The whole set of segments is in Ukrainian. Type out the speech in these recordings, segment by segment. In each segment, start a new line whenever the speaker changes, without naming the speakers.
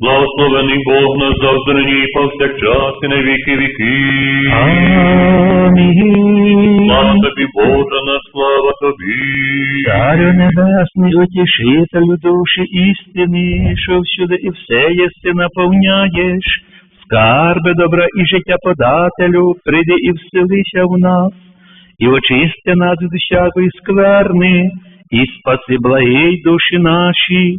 Благословений Бог нас завжди нині і повсякчас і на віки віки.
Амінь.
Слава тобі, Боже, на слава тобі.
Царю небесний, утішителю душі істини, що всюди і все єси наповняєш, скарби добра і життя подателю, прийди і вселися в нас, і очисти нас від всякої скверни, і спаси благий душі наші.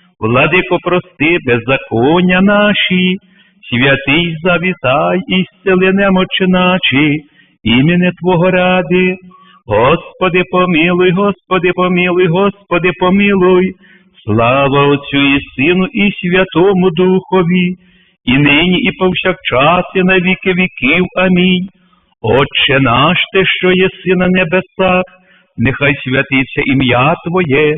владико, прости беззаконня наші, святий завітай і зцели немочі наші, Твого ради. Господи, помилуй, Господи, помилуй, Господи, помилуй. Слава Отцю і Сину, і Святому Духові, і нині, і повсякчас, і на віки віків. Амінь. Отче наш, Ти, що єси на небесах, нехай святиться ім'я Твоє,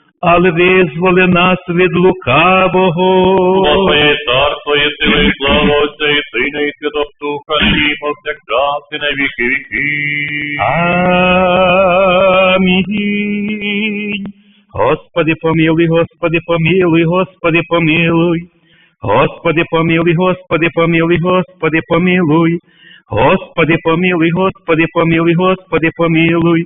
але визволи нас від лукавого.
Бо Твоє царство є сила і слава Отця і Сина, і Святого Духа, і повсякчас, і на віки віки.
Амінь. Господи, помилуй, Господи, помилуй, Господи, помилуй. Господи, помилуй, Господи, помилуй, Господи, помилуй. Господи, помилуй, Господи, помилуй, Господи, помилуй.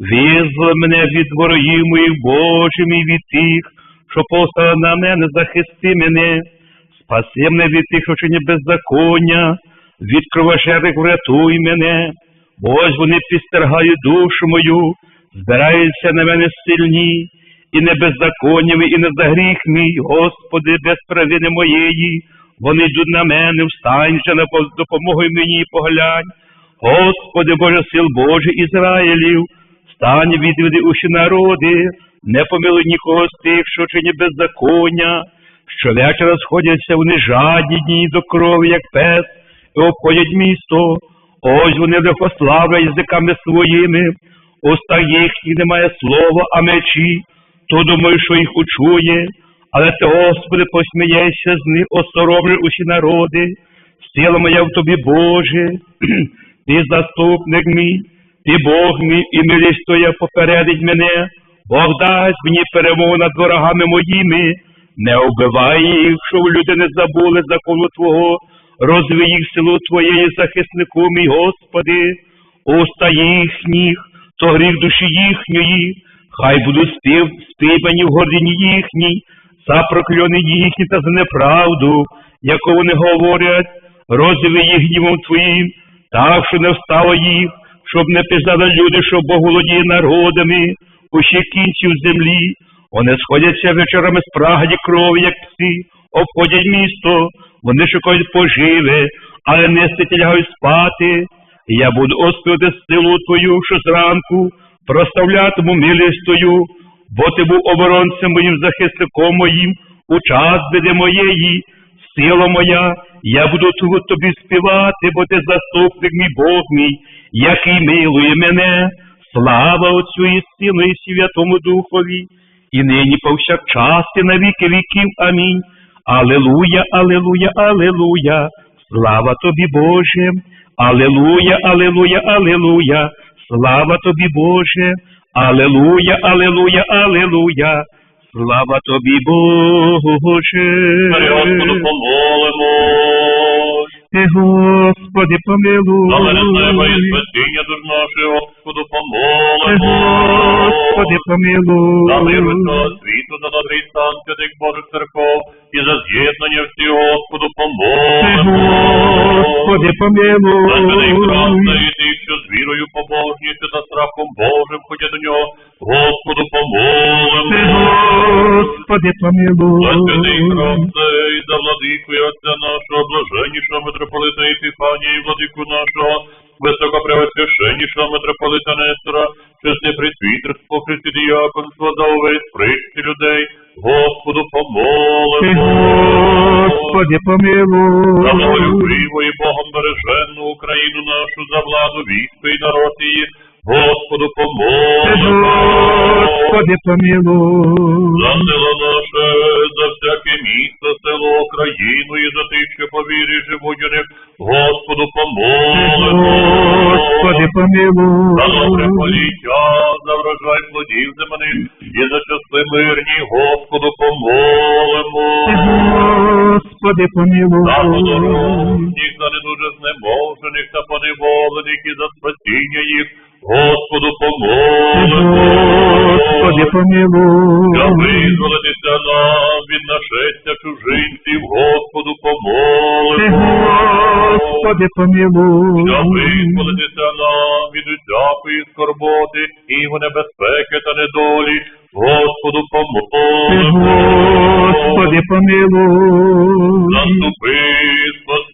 Визволи мене від ворогів моїх Божим і від тих, що послали на мене, захисти мене, спаси мене від тих, що чинять беззаконня, від кровожерих врятуй мене, ось вони підстергають душу мою, збираються на мене сильні, і не беззаконнями, і не за гріх мій, Господи, без провини моєї, вони йдуть на мене, встань же на допомогу мені, поглянь. Господи, Боже сил Божий Ізраїлів, стань відведи усі народи, не помилуй нікого з тих, що чинять беззаконня, що вечора сходяться вони жадні дні до крові, як пес, і обходять місто. Ось вони лихославлять язиками своїми, устах їхніх немає слова, а мечі, то думаю, що їх учує, але ти, Господи, посмієшся з них, осоромлю усі народи, сила моя в тобі, Боже, ти заступник мій, ти Бог мій, і милість твоя попередить мене, Бог дасть мені перемогу над ворогами моїми, не вбивай їх, щоб люди не забули закону Твого, розвий їх силу Твоєї захиснику, мій Господи, уста їхніх, то гріх душі їхньої, хай будуть спів, співані в гордині їхній, за прокльони їхні та за неправду, яку вони говорять, розвій їх гнівом Твоїм, так, що не встало їх, щоб не пізнали люди, що Бог володіє народами, усіх кінців землі. Вони сходяться вечорами з прагні крові, як пси, обходять місто, вони шукають поживи, але не ситі лягають спати. Я буду оспівати силу Твою, що зранку проставлятиму милість Твою, бо ти був оборонцем моїм захисником моїм у час біди моєї, сила моя, я буду тобі співати, бо ти заступник мій Бог мій, який милує мене. Слава Отцю і Сину, і Святому Духові, і нині повсякчас, і на віки віків. Амінь. Алелуя, алелуя, алелуя. Слава тобі, Боже. Алелуя, алелуя, алелуя. Слава тобі, Боже. Алелуя, алелуя, алелуя. Слава тобі, Боже.
Господу помолимо.
Ти, Господи, помилуй.
За мене з і спасіння душ наших, Господу
Ти. Господи, помилуй.
За мир цього світу, за добрий стан святих Божих церков і за з'єднання всіх, Господу
Ти,
помолимо.
Господи,
За святий храм
помилуй.
цей тих, що з вірою, побожністю та страхом Божим ходять до нього, Господу
Ти,
помолимо.
Господи, помилуй.
Храм цей, за владику і отця нашого, блаженнішого митрополита Епіфанія і владику нашого, високопревосвященнішого митрополита Нестора, чесне присвітерство, Христі діяконство, за увесь причти людей, Господу помолимо.
Господи, помилуй.
За благолюбиву і Богом береженну Україну нашу, за владу військо і народ її, Господу помолимо.
Господи, помилуй.
За село наше, за всяке місто, село, країну і за тих, що по живуть у них, Господу помолимо.
Господи, помилуй.
За добре поліття, за врожай плодів земних і за часи мирні, Господу помолимо.
Господи,
За
помилуй.
подорожніх, за не дуже знеможених та поневолених і за спасіння їх, Господу помолимо.
Господи, помилуй.
визволитися нам від нашестя чужинців, Господу помолимо.
Господи, помилуй.
Щоб визволитися нам від усякої скорботи і в небезпеки та недолі, Господу помолимо.
Господи, помилуй.
Заступи, спаси,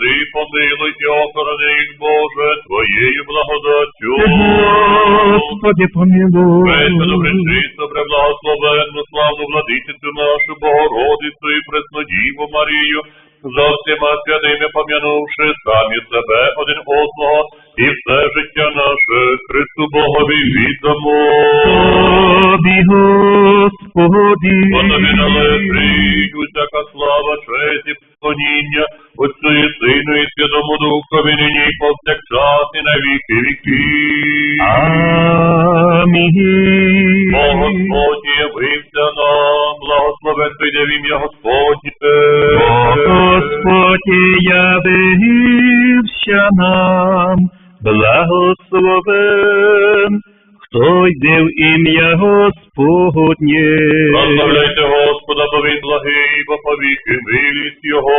помилуй і охорони їх, Боже, Твоєю благодаттю.
Господи, помилуй.
Весь добре чисто, преблагословенну, славну владичицю нашу Богородицю і Преснодіву Марію, за всіма святими пом'янувши самі себе один одного і все життя наше Христу Богові віддамо.
Тобі, Господи.
Бо тобі належить усяка слава, честь поклоніння, Отцю і Сину і Святому Духові, нині і повсякчас і на віки віків.
Амінь.
Бо Господь явився нам, благословен прийде в ім'я Господнє.
Господь явився нам, благословен, хто йде в ім'я Господнє.
Прославляйте Господа, бо він благий, бо повіки милість Його.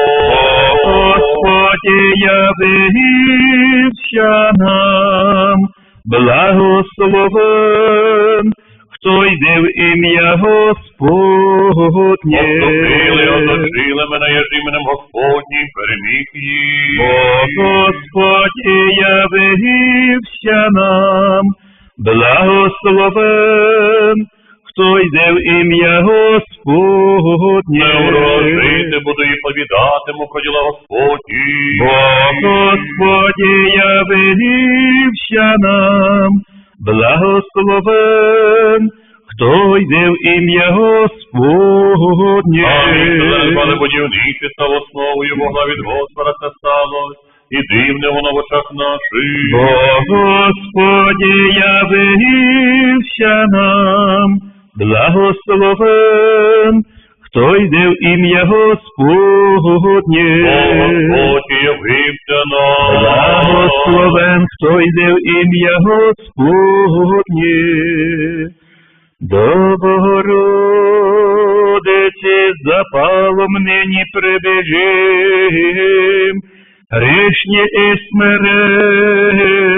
Господь явився нам, благословен, хто йде в ім'я Господнє.
Обступили, оточили мене, я ж іменем Господнім переміг їх.
Господь явився нам, благословен, хто йде в ім'я Господнє.
Не урожити буду і повідатиму про діла Господні.
Бо Господь явився нам, благословен, хто йде в ім'я Господнє.
Амінь. Пане будівниче, та основою могла від Господа це сталось, і дивне воно в очах наших.
Бо Господь явився нам, благословен, хто йде в ім'я Господнє.
Бо Господь явився нам.
Благословен, хто йде в ім'я Господнє. До Богородиці запалом нині прибіжим, грішні і смирені,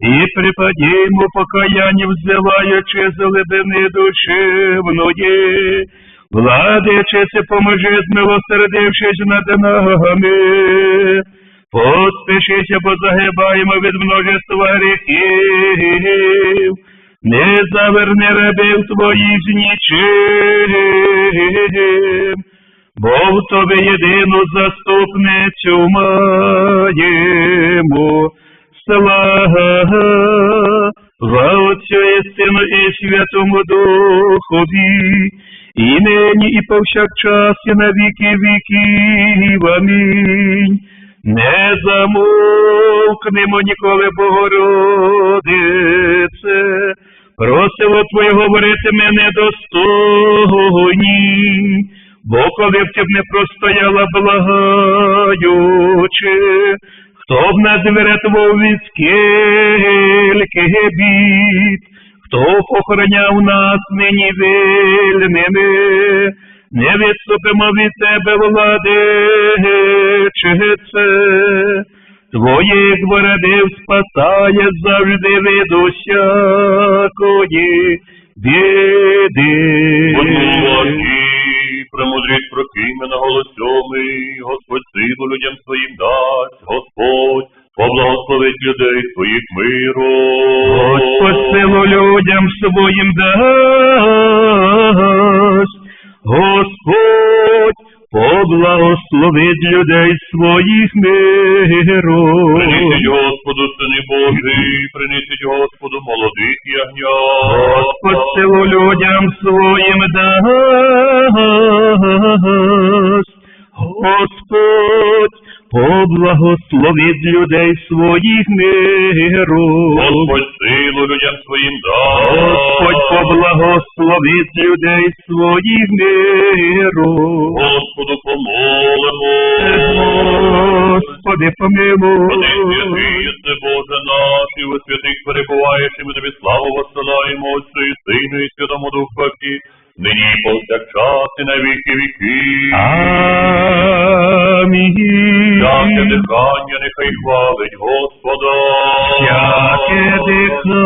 і припадімо покаяння, взиваючи з глибини душевної, Владичице, поможи, змилосердившись над нами. Поспішися, бо загибаємо від множества гріхів. Не заверни рабів твоїх нічим, бо в тобі єдину заступницю маємо. Слава Отцю і і Святому Духові, і нині, і повсякчас, і на віки віків. Амінь. Не замовкнемо ніколи, Богородице, Просило Твоє говорити мене достойні, бо коли б ти не простояла благаючи, хто б нас врятував від скільки бід, хто охороняв нас нині вільними, не відступимо від тебе, владичице. Твоїх ворогів спасає завжди від усякої біди.
Премудрість прокинь мене голосьомий, Господь силу людям своїм дасть, Господь поблагословить людей своїх миром.
Господь силу людям своїм дасть. Господь поблагословить людей своїх миром.
Принесіть Господу, сини Божий, принесіть Господу молодих ягнят.
Господь силу людям своїм дасть. Господь поблагословить людей своїх миром.
Господь силу людям своїм дасть.
Господь поблагословить людей своїх миром.
Господу помолимо.
Господи, помилуй.
святий, Боже наш, і у святих перебуваєш, і ми тобі славу воссилаємо Отцю і Сину і Святому Духові, нині повсякчас і на віки віки.
Амінь.
Всяке дихання нехай хвалить Господа.
Всяке дихання,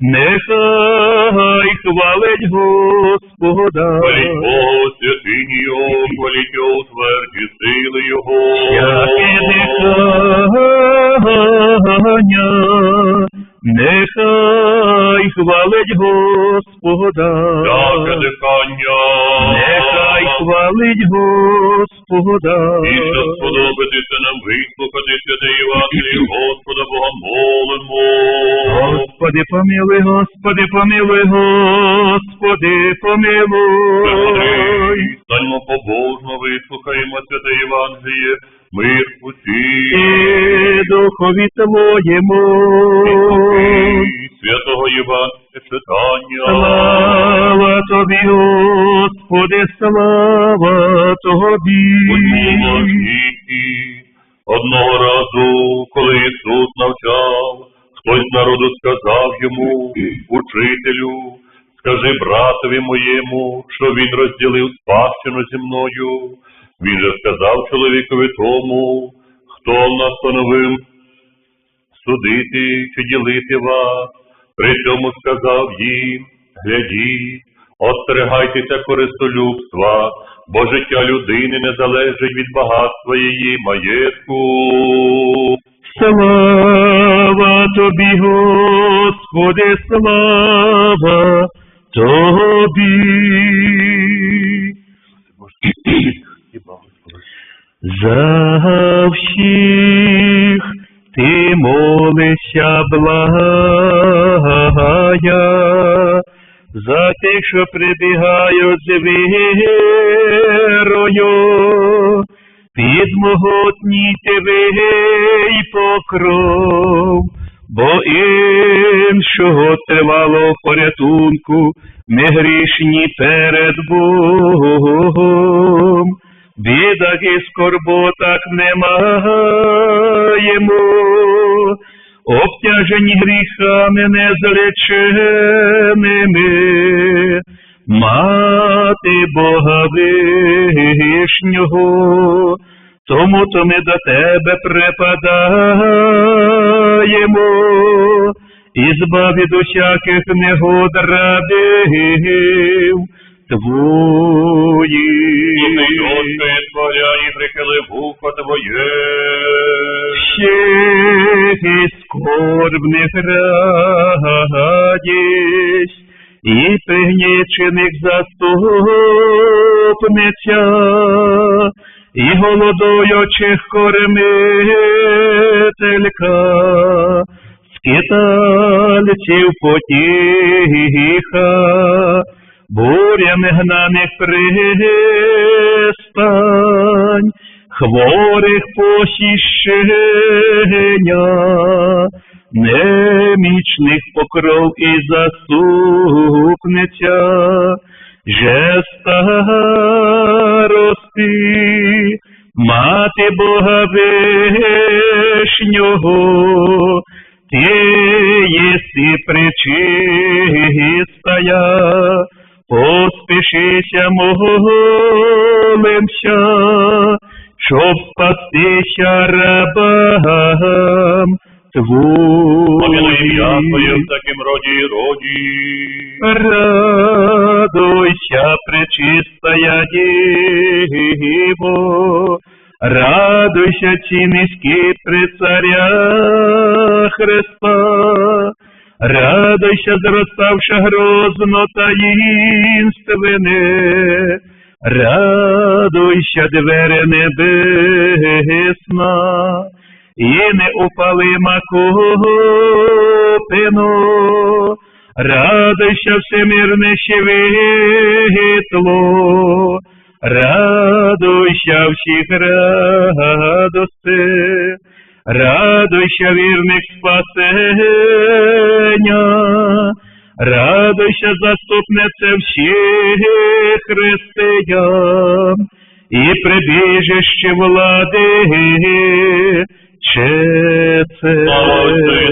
нехай хвалить Господа.
Хваліть Бога, святині Його, хваліть Його у тверді сили Його.
Всяке дихання, нехай хвалить Господа.
Дихання.
Нехай хвалить Господа.
І що сподобатися нам вислухати святе Євангеліє Господа Бога молимо.
Господи, помилуй, Господи, помилуй, Господи, помилуй.
Станьмо побожно, вислухаємо святе Євангеліє, мир усім.
І духові Твоєму.
Святого Євангелія читання.
Слава Тобі, Господи, слава Тобі.
Одного разу, коли Ісус навчав, хтось з народу сказав йому, учителю, скажи братові моєму, що він розділив спадщину зі мною. Він же сказав чоловікові тому, хто настановив судити чи ділити вас. При цьому сказав їм, глядіть, остерегайтеся користолюбства, бо життя людини не залежить від багатства її маєтку.
Слава Тобі, Господи, слава Тобі. За всіх ти молишся, благая, за тих, що прибігають з вірою, під могутній твій покров, бо іншого тривало порятунку, не грішні перед Богом. Бідах і скорботах не маємо, обтяжені гріхами незлеченими, мати Бога вишнього, тому то ми до тебе припадаємо, і збав від усяких негод рабів твоїх.
Слухай, Твоя, і прихили вухо Твоє.
І скорбних радість, і пригнічених заступниця, і голодуючих кормителька, скитальців потіха, бурями гнаних пристань, хворих посіщення, немічних покров і заступниця, же старости, мати Бога вишнього, ти єси пречистая, поспішися молимся, щоб спастися рабам
Помилуй ім'я Твоє
Твоїм.
таким роді роді.
Радуйся, пречистая Діво, радуйся, ці низькі при царя Христа, радуйся, зроставши грозно таїнственне, радуйся, двері небесна, і неупалима купино, радуйся, всемирне світло, радуйся всіх радости, радуйся вірних спасення, радуйся, заступнице всіх християн, і прибіжище влади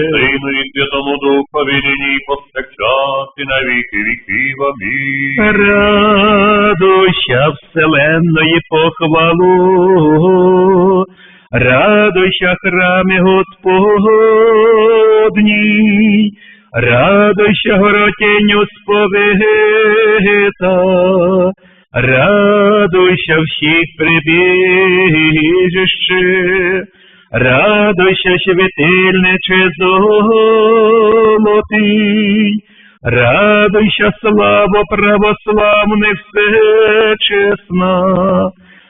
Сину і Святому Духові, нині і повсякчас і на віки віків. Амінь.
Радуйся, вселенної похвалу, радуйся, храми Господній, радуйся, горотінню сповита, радуйся всіх прибіжище, радуйся, світильниче золотий, Радуйся, слава православних всечесна,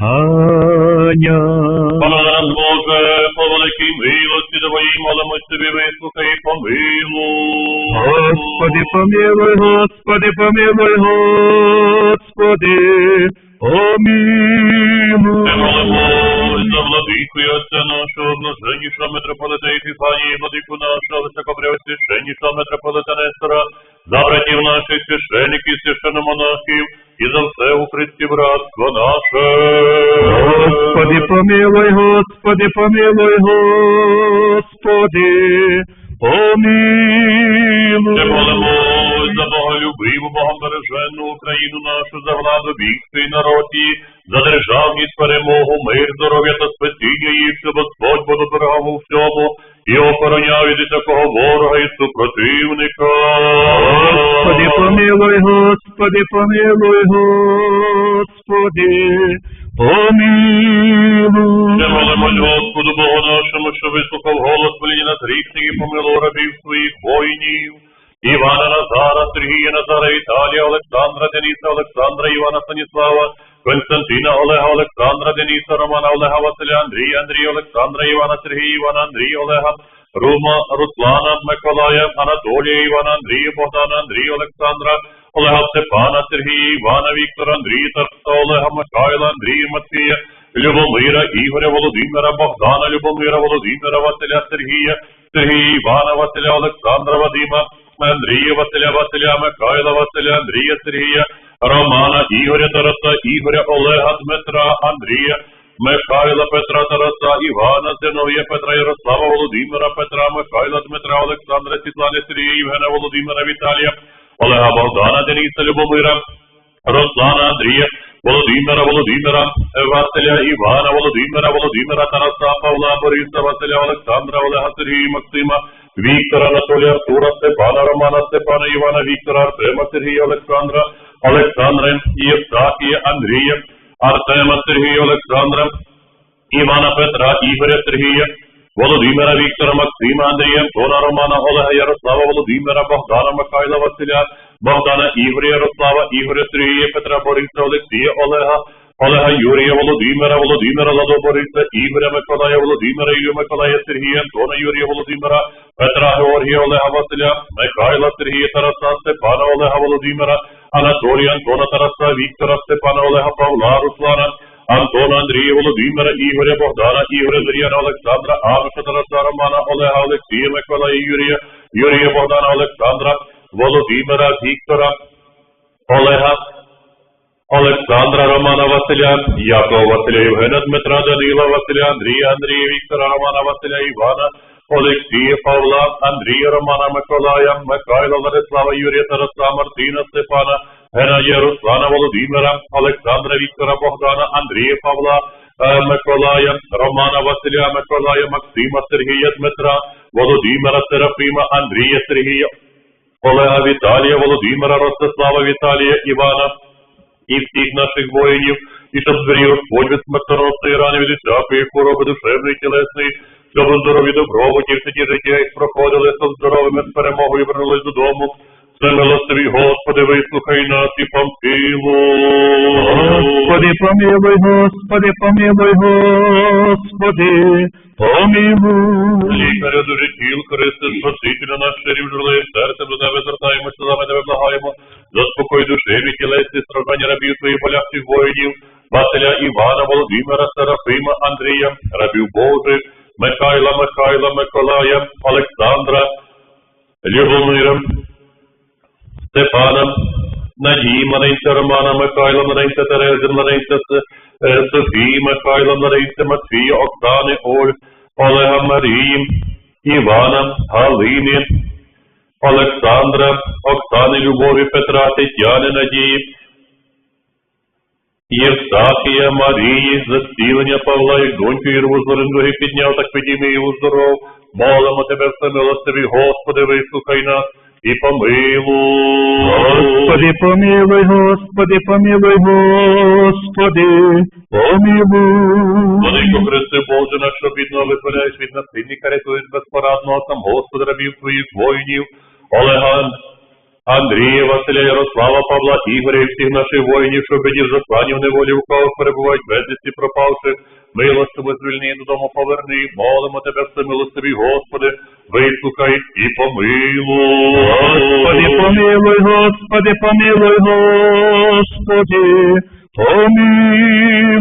уповання.
Пане нас Боже, по великій милості Твоїй молимось тобі, вислухай і помилуй.
Господи, помилуй, Господи, помилуй, Господи, помилуй.
Ми за владику і отця нашого, блаженнішого митрополита Епіфанії, владику нашого, високопреосвященнішого митрополита Нестора, за братів наших священиків, священомонахів, і за все у Христі братство наше.
Господи, помилуй, Господи, помилуй, Господи, помилуй.
Ми молимось боголюбиву, богомбережену Україну нашу, за владу війська і народ за державність, перемогу, мир, здоров'я та спасіння її, що Господь буде у всьому, і охороняв від усякого ворога і супротивника.
Господи, помилуй, Господи, помилуй, Господи, помилуй.
Ще молимось Господу Богу нашому, що вислухав голос воліні на і помилував рабів своїх воїнів. Івана Назара, Сергія Назара, Віталія, Олександра, Дениса, Олександра, Івана Станіслава, Константина, Олега, Олександра, Дениса, Романа, Олега, Василя, Андрія, Андрія, Олександра, Івана, Сергія, Івана, Андрія, Олега, Рума, Руслана, Миколая, Анатолія, Івана, Андрія, Богдана, Андрія, Олександра, Олега Степана, Сергія, Івана, Віктора, Андрія, Тараса, Олега, Михайла, Андрія, Матвія, Любомира, Ігоря, Володимира, Богдана, Любомира, Володимира, Василя, Сергія, Сергія, Івана, Василя, Олександра, Вадима, Андрія, Василя, Василя, Михайла, Василя, Андрія, Сергія, Романа, Ігоря, Тараса, Ігоря, Олега, Дмитра, Андрія, Михайла, Петра, Тараса, Івана, Зиновія, Петра, Ярослава, Володимира, Петра, Михайла, Дмитра, Олександра, Світлани, Сергія, Євгена, Володимира, Віталія, Олега, Богдана, Дениса, Любомира, Руслана, Андрія, Володимира, Володимира, Василя, Івана, Володимира, Володимира, Тараса, Павла, Бориса, Василя, Олександра, Олега, Сергія, Максима, Віктора, Анатолія, Артура, Степана, Романа, Степана, Івана, Віктора, Артема, Сергія, Олександра, Олександра, Євстахія, Андрія, Артема, Сергія, Олександра, Івана, Петра, Ігоря, Сергія, Володимира, Віктора, Максима, Андрія, Антона, Романа, Олега, Ярослава, Володимира, Богдана, Михайла, Василя, Богдана, Ігоря, Ярослава, Ігоря, Сергія, Петра, Бориса, Олексія, Олега, Олега Юрія, Володимира, Володимира, Ладо Бориса, Ігоря, Миколая, Володимира, Ілю, Миколая, Сергія, Антона, Юрія, Володимира, Петра, Георгія, Олега, Василя, Михайла, Сергія, Тараса, Степана, Олега, Володимира, Анатолія, Антона, Тараса, Віктора, Степана, Олега, Павла, Руслана, Антона, Андрія, Володимира, Ігоря, Богдана, Ігоря, Заріяна, Олександра, Ануша, Тараса, Романа, Олега, Олексія, Миколая, Юрія, Юрія, Богдана, Олександра, Володимира, Віктора, Олега, Олександра Романа Василя, Якова Василя Євгена Дмитра Данила Василя, Андрія Андрія Віктора Романа Василя Івана, Олексія Павла, Андрія Романа Миколая, Михайла Владислава Юрія Тараса Мартина Степана, Геннадія Руслана Володимира, Олександра Віктора Богдана, Андрія Павла, е, Миколая, Романа Василя Миколая, Максима Сергія Дмитра, Володимира Серафима, Андрія Сергія, Олега Віталія, Володимира Ростислава Віталія Івана і всіх наших воїнів, і щоб зберіг Господь від смертоносної рани від усякої хвороби душевної, тілесної, щоб здорові добробуті всі ті життя їх проходили щоб здоровими з перемогою вернулись додому. Все милостиві, Господи, вислухай нас і помилуй.
Господи, помилуй, Господи, помилуй, Господи, помилуй.
Лікаря дуже тіл, Христе, Спасителя наш ширів журливим серцем до тебе звертаємося, слава тебе благаємо. Заспокой душі від тілесні страждання рабів твоїх полях цих воїнів, Василя Івана, Володимира, Серафима, Андрія, рабів Божих, Михайла, Михайла, Миколая, Олександра, Любомира, Степана, Надії, Маринця, Романа, Михайла, Маринця, Терези, Маринця, е, Софії, Михайла, Маринця, Матвія, Оксани, Оль, Олега Марії, Івана, Галини, Олександра, Оксани, Любові, Петра, Тетяни, Надії, Євстахія, Марії, за зцілення Павла і доньку Ірву з підняв, так підійми і уздоров. Молимо тебе, всемилостиві, Господи, вислухай нас і помилуй.
Господи, помилуй, Господи, помилуй, Господи, помилуй.
Владико Христи Боже наш, що бідного визволяєш від насильника, рятуєш безпорадного, сам Господи, рабів твоїх воїнів, Олега, Андрія, Василя, Ярослава, Павла, Ігоря і всіх наших воїнів, що в біді в засланні неволі, у кого перебувають безвісті пропавших, милостиво звільни додому поверни, молимо тебе, всемилостиві, Господи, вислухай і помилуй.
Господи, помилуй, Господи, помилуй, Господи, помилуй.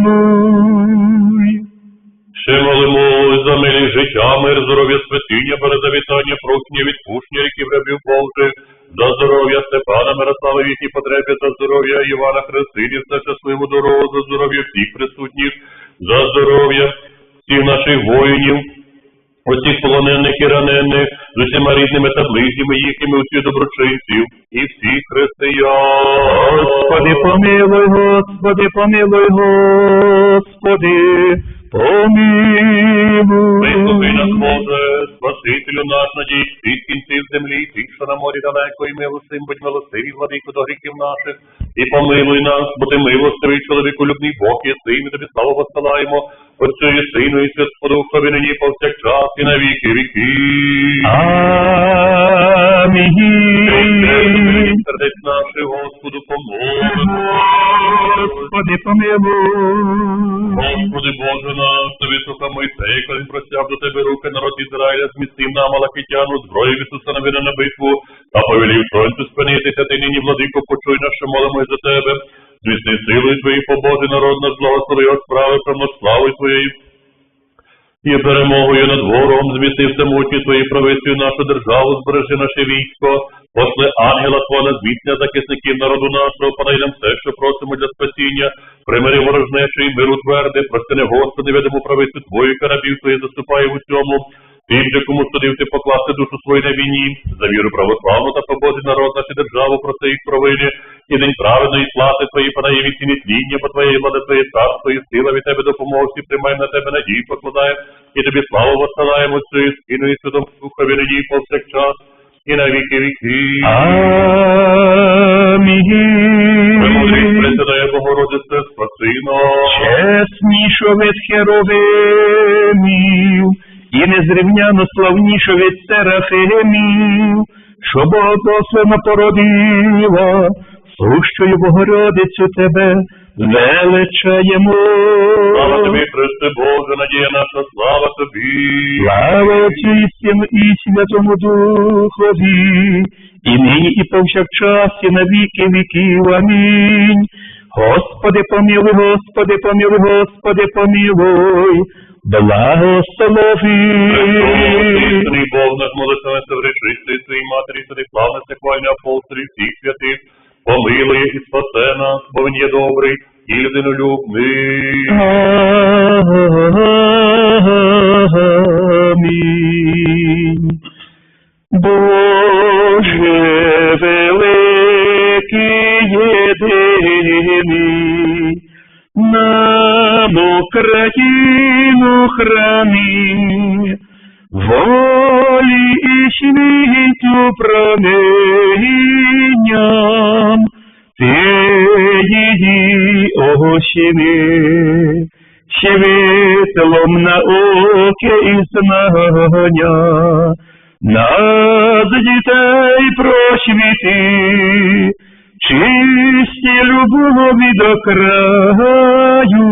Ще молимось за милість життя, мир, здоров'я, спасіння, перезавітання, прощення, відпущення, ріків рабів Божих, за здоров'я Степана, Мирослава, їхні потреби, за здоров'я Івана Христині, за щасливу дорогу, за здоров'я всіх присутніх, за здоров'я всіх наших воїнів, усіх полонених і ранених, з усіма рідними та ближніми їхніми, усіх доброчинців і всіх християн.
Господи, помилуй, Господи, помилуй, Господи,
Вислухай нас. Боже, Спасителю наш, надій всіх кінців землі, тих, що на морі далеко, і милостим, будь милостиві, владико до гріхів наших, і помилуй нас, бо ти милостивий, чоловіку, любний Бог, єси, ми тобі славу посилаємо, Отцю і Сину, і Святому Духові, нині повсякчас, і на віки віки.
Амінь.
Сердець наших, Господу, помолимо.
Господи, помилуй.
Господи Боже наш, тобі суха Мойсей, коли простяг до тебе руки народ Ізраїля, змістив на Малакитяну, зброю Ісуса установили на битву, та повелів сонцю спинитися, ти нині, владико, почуй наше молимось за тебе. Змісни силою твої, побожий народ наш, благослови справи, певно слави твоєї. І перемогою над ворогом зміси всемутні твої правицею нашу державу, збережи наше військо, после ангела Твого звітня захисників народу нашого, подай нам все, що просимо для спасіння, примири ворожнечі миру тверди, простини Господи, ведемо правицю Твою, карабів Твої заступає в усьому, тим же, кому судив ти покласти душу свою на війні, за віру православну та побожий народ нашу державу, проси їх провини, і день праведної плати Твої подає від ціни по Твоєї влади Твоє царство, і сила від Тебе допомоги, всі приймаємо на Тебе надію, покладаємо, і Тобі славу восилаємо Отцю і Сину, і Святому Духові, і повсякчас, і на віки віки. Премудрість
Амінь.
Пресвятая Богородице, спаси нас.
Чеснішо від херовимів і незрівняно славнішу від Серафимів, що Богословно породила, сущою Богородицю тебе величаємо.
Слава тобі, Христе Боже, надія наша, слава тобі.
Слава Отцю і і Святому Духові, і нині, і повсякчас, і на віки віків. Амінь. Господи, помилуй, Господи, помилуй, Господи, помилуй, благослови.
Бог наш молитвами совречистий своїй матері, сади славне секвальні апостолів, всіх святих, помилує і спасе нас, бо він є добрий і людинолюбний.
Амінь. Боже великий єдиний, нам Україну храни, волі і світу промінням, ти її осіни, світлом науки і знання, нас дітей просвіти, чисті любові до краю,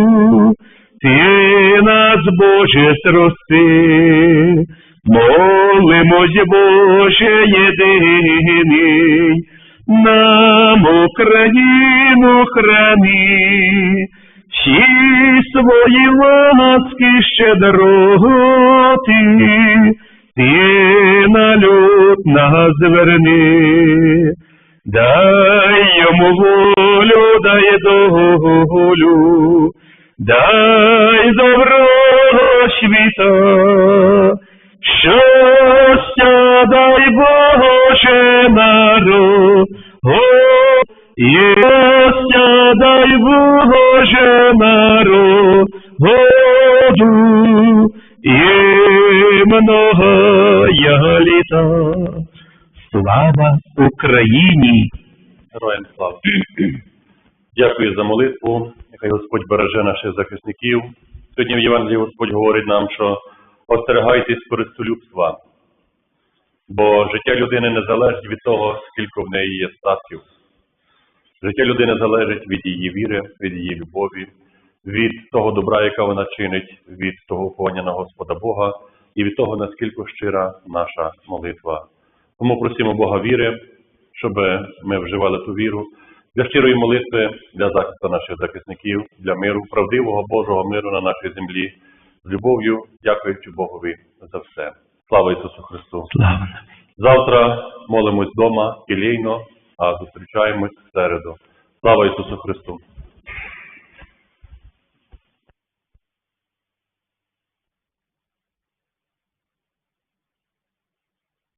нас, Боже, зрости, молимось, Боже, єдиний, нам Україну храни, всі свої ласки щедроти, ти на люд нас зверни, дай йому волю, дай долю, дай доброго світа, щастя дай Боже народ, Єстя дай Боже народу, і многая літа. Слава Україні!
Героям слава. Дякую за молитву. Нехай Господь береже наших захисників. Сьогодні в Євангелії Господь говорить нам, що остерегайтесь користолюбства, бо життя людини не залежить від того, скільки в неї є статків. Життя людини залежить від її віри, від її любові, від того добра, яка вона чинить, від того уповання на Господа Бога і від того, наскільки щира наша молитва. Тому просимо Бога віри, щоб ми вживали ту віру для щирої молитви, для захисту наших захисників, для миру, правдивого Божого миру на нашій землі, з любов'ю, дякуючи Богові за все. Слава Ісусу Христу!
Слава!
Завтра молимось вдома, кілійно, а зустрічаємось в середу. Слава Ісусу Христу!